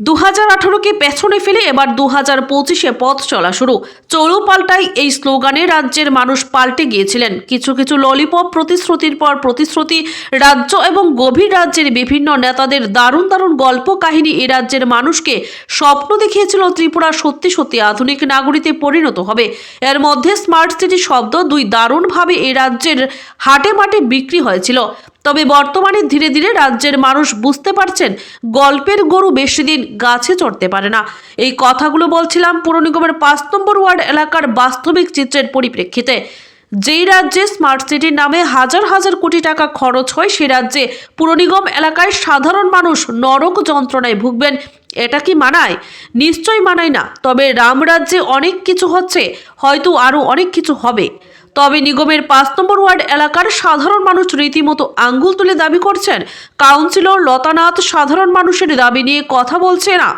দু হাজার আঠারোকে পেছনে ফেলে এবার দু হাজার পঁচিশে পথ চলা শুরু। চলো পাল্টাই এই স্লোগানে রাজ্যের মানুষ পাল্টে গিয়েছিলেন। কিছু কিছু ললিপপ প্রতিশ্রুতির পর প্রতিশ্রুতি, রাজ্য এবং গভীর রাজ্যের বিভিন্ন নেতাদের দারুণ দারুণ গল্প কাহিনী এ রাজ্যের মানুষকে স্বপ্ন দেখিয়েছিল ত্রিপুরা সত্যি সত্যি আধুনিক নাগরিকে পরিণত হবে। এর মধ্যে স্মার্ট সিটি শব্দ দুই দারুণভাবে এ রাজ্যের হাটে মাটে বিক্রি হয়েছিল। তবে বর্তমানে ধীরে ধীরে রাজ্যের মানুষ বুঝতে পারছেন গল্পের গরু বেশি দিন গাছে চড়তে পারে না। এই কথাগুলো বলছিলাম পুর নিগমের পাঁচ নম্বর ওয়ার্ড এলাকার বাস্তবিক চিত্রের পরিপ্রেক্ষিতে। যেই রাজ্যে স্মার্ট সিটির নামে হাজার হাজার কোটি টাকা খরচ হয় সেই রাজ্যে পুর নিগম এলাকায় সাধারণ মানুষ নরক যন্ত্রণায় ভুগবেন, এটা কি মানায়? নিশ্চয়ই মানায় না, তবে রাম রাজ্যে অনেক কিছু হচ্ছে, হয়তো আরও অনেক কিছু হবে। তবে নিগমের পাঁচ নম্বর ওয়ার্ড এলাকার সাধারণ মানুষ রীতিমতো আঙ্গুল তুলে দাবি করছেন। কাউন্সিলর লতানাথ সাধারণ মানুষের দাবি নিয়ে কথা বলছে না।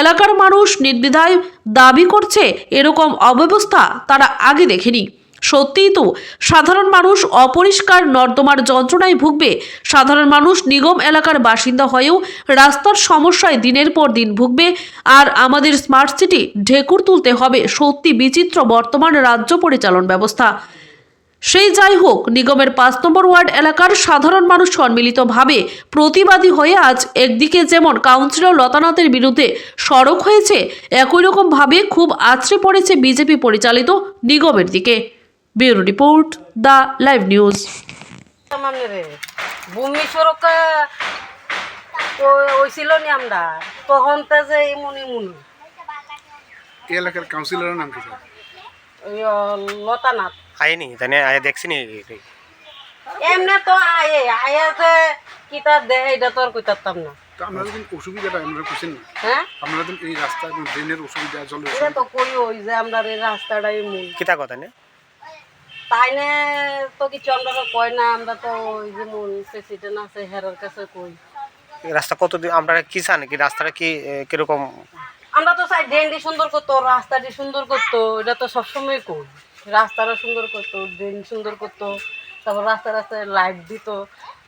এলাকার মানুষ নির্দ্বিধায় দাবি করছে, এরকম অব্যবস্থা তারা আগে দেখেনি। সত্যিই তো, সাধারণ মানুষ অপরিষ্কার নর্দমার যন্ত্রণায় ভুগবে। সাধারণ মানুষ নিগম এলাকার বাসিন্দা হয়েও রাস্তার সমস্যায় দিনের পর দিন ভুগবে। আর আমাদের স্মার্ট সিটি ঢেকুর তুলতে হবে সত্যি বিচিত্র বর্তমান রাজ্য পরিচালন ব্যবস্থা। সেই যাই হোক, নিগমের পাঁচ নম্বর ওয়ার্ড এলাকার সাধারণ মানুষ সম্মিলিতভাবে প্রতিবাদী হয়ে আজ একদিকে যেমন কাউন্সিলর লতানাথের বিরুদ্ধে সড়ক হয়েছে, একই রকমভাবে খুব আছড়ে পড়েছে বিজেপি পরিচালিত নিগমের দিকে। Bureau report the live news রে ভূমি সড়কে হয়েছিল নি আমরা? তখন তে যে ইমন ইমন এলাকার কাউন্সিলরের নাম কি লতানাথ। আইনি জানে আয় দেখছি নি। এমনি তো আয়ে আয়ে যে কিতা দেহে এটা তো আর কইতাম না। তো আপনারা যদি অসুবিধাটা আপনারা বুঝছেন না? হ্যাঁ? আপনারা এই রাস্তা এবং ড্রেনের অসুবিধা জলের অসুবিধা তো কই ওই যে আমরা এই রাস্তাটা ইমন কিতা কথা নে? তাই নে তো কিছু আমরা কয় না আমরা তো ওই যে মন প্রেসিডেন্ট আছে হেরার কাছে কই। রাস্তা কত আমরা কি চান কি রাস্তাটা কি কীরকম? আমরা তো চাই ড্রেনটি সুন্দর করতো রাস্তাটি সুন্দর করতো এটা তো সবসময় কই। রাস্তাটা সুন্দর করতো ড্রেন সুন্দর করতো তারপর রাস্তা রাস্তায় লাইট দিত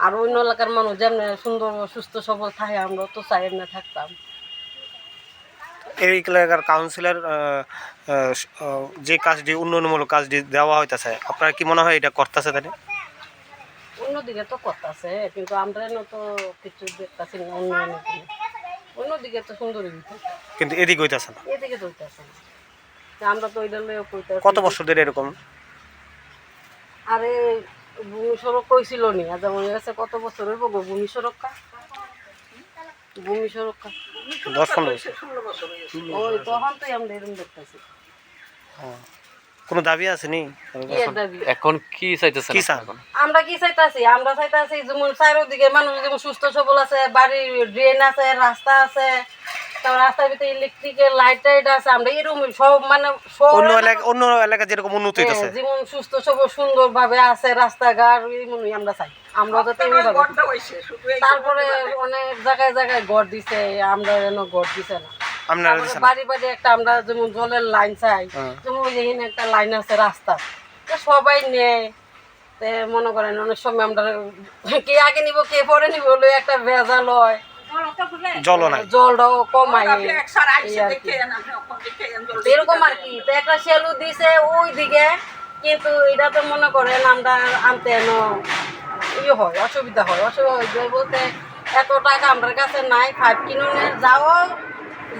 আর অন্য এলাকার মানুষ যেমন সুন্দর সুস্থ সবল থাকে আমরা তো চাই এমনি থাকতাম। এই এলাকার কাউন্সিলর যে কাজটি উন্নয়নমূলক কাজটি দেওয়া হইতাছে আপনার কি মনে হয় এটা করতেছে তাই অন্যদিকে তো করতেছে কিন্তু আমরা তো কিছু দেখতেছি না অন্য অন্যদিকে তো সুন্দরই দিতে কিন্তু এদিকে হইতাছে না। এদিকে তো হইতেছে না। আমরা তো ওইটা লইয়া কইতাছি। কত বছর ধরে এরকম? আরে ভূমি সড়ক কইছিল নি আজ যেমন গেছে কত বছর হইব গো ভূমি সড়কটা ভূমি সুরক্ষা। দশ পনেরো বছর ওই তখন তো আমরা এরকম দেখতেছি। হ্যাঁ। কোনো দাবি আছে নি? কি এর দাবি? এখন কি চাইতেছেন কি চান? আমরা কি চাইতাছি? আমরা চাইতাছি যেমন চারোদিকে মানুষ যেমন সুস্থ সবল আছে বাড়ির ড্রেন আছে রাস্তা আছে তারপর রাস্তার ভিতরে ইলেকট্রিকের লাইট টাইট আছে আমরা এরকম সব মানে অন্য এলাকা অন্য এলাকা যেরকম উন্নতি হইতাছে। হ্যাঁ, যেমন সুস্থ ভাবে আছে রাস্তাঘাট এমনই আমরা চাই। আমরা তো তেমনি তারপরে অনেক জায়গায় জায়গায় ঘর দিছে আমরা যেন ঘর দিছে না। আপনারা বাড়ি বাড়ি একটা আমরা যেমন জলের লাইন চাই হ্যাঁ। যেমন ওই এখানে একটা লাইন আছে রাস্তা। সবাই নেয়। তে মনে করেন অনেক সময় আমরা কে আগে নিব কে পরে নিব একটা ভেজাল হয়। জলও নাই। জলটাও কমায় এই আর কি। এরকম আর কি তো একটা সেলু দিছে ওই দিকে কিন্তু এটা তো মনে করেন আমরা আনতে এনো ইয়ে হয় অসুবিধা হয়। অসুবিধা হয় বলতে এত টাকা আমার কাছে নাই ফাইভ কিলোনে যাও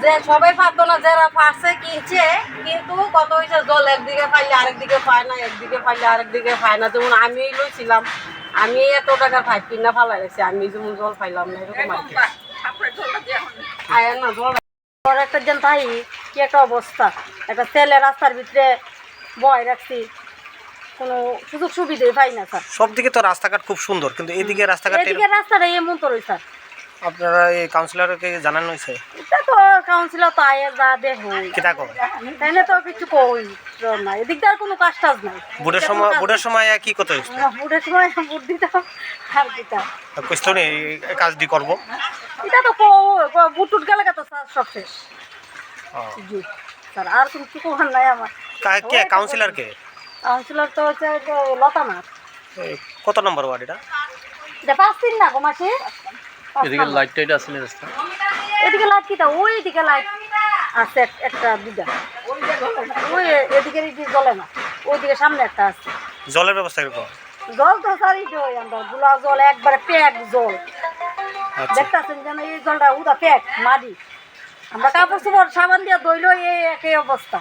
যে সবাই পারতো না যারা পারছে কিনছে কিন্তু কত হয়েছে জল একদিকে পাইলে আরেকদিকে পায় না একদিকে পাইলে আরেকদিকে পায় না। যেমন আমি লইছিলাম আমি এত টাকা ফাইভ কিনা ফালাই গেছি আমি যেমন জল পাইলাম না এরকম আয় না জল একটা যেন তাই কি একটা অবস্থা? একটা তেলে রাস্তার ভিতরে বয় রাখছি কোনো সুযোগ সুবিধে পাই না স্যার। সব দিকে তো রাস্তাঘাট খুব সুন্দর কিন্তু এদিকে রাস্তাঘাট এদিকে রাস্তাটা এমন তো রয়েছে স্যার। আপনারা এই কাউন্সিলরকে জানানো হয়েছে? এটা তো কাউন্সিলর তো আয়ে যা দে হই। তাই না তো কিছু কই না। এদিক দিয়ে আর কোনো কাজ টাজ নাই। বুড়ের সময় বুড়ের সময় কি কত বুড়ের সময় বুট দিতাম আর দিতাম কইতো নি এই কাজটি করব। এটা তো বুট টুট গেলে তো সব শেষ। জি স্যার আর কোনো কিছু করার নাই আমার। কা- কে কাউন্সিলর কে কাউন্সিলর তো হচ্ছে যে লতানাথ। কত নম্বর ওয়ার্ড এটা? এটা পাঁচ দিন না গো মাসে? এদিকে লাইট টাইট আছে না রাস্তা? এদিকে লাইট কিটা ওই দিকে লাইট আছে একটা দুটা ওই এদিকে এদিকে জ্বলে না। ওইদিকে সামনে একটা আছে। জলের ব্যবস্থা কীরকম? জল তো সারি জল আমরা। গুলা জল একবারে প্যাক জল। আচ্ছা। দেখতেছেন যেন এই জলটা উদা প্যাক মাটি আমরা কাপড় চোপড় সাবান দিয়ে ধইলো এই একই অবস্থা।